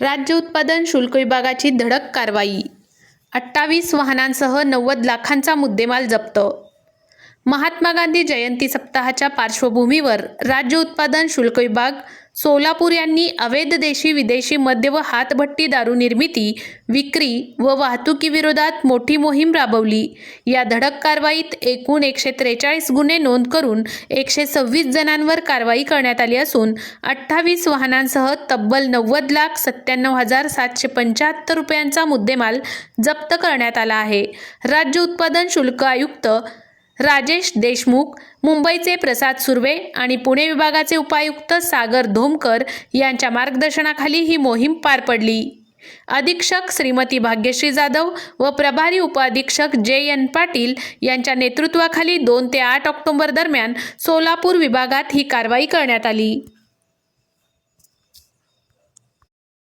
राज्य उत्पादन शुल्क विभागाची धडक कारवाई. अठ्ठावीस वाहनांसह नव्वद लाखांचा मुद्देमाल जप्त. महात्मा गांधी जयंती सप्ताहाच्या पार्श्वभूमीवर राज्य उत्पादन शुल्क विभाग सोलापूर यांनी अवैध देशी विदेशी मद्य व हातभट्टी दारू निर्मिती विक्री व वाहतुकीविरोधात मोठी मोहीम राबवली. या धडक कारवाईत एकूण एकशे त्रेचाळीस गुन्हे नोंद करून एकशे सव्वीस जणांवर कारवाई करण्यात आली असून अठ्ठावीस वाहनांसह तब्बल नव्वद लाख सत्त्याण्णव हजार सातशे पंच्याहत्तर रुपयांचा मुद्देमाल जप्त करण्यात आला आहे. राज्य उत्पादन शुल्क आयुक्त राजेश देशमुख मुंबईचे प्रसाद सुर्वे आणि पुणे विभागाचे उपायुक्त सागर धोमकर यांच्या मार्गदर्शनाखाली ही मोहीम पार पडली. अधीक्षक श्रीमती भाग्यश्री जाधव व प्रभारी उपअधीक्षक जे एन पाटील यांच्या नेतृत्वाखाली दोन ते आठ ऑक्टोबर दरम्यान सोलापूर विभागात ही कारवाई करण्यात आली.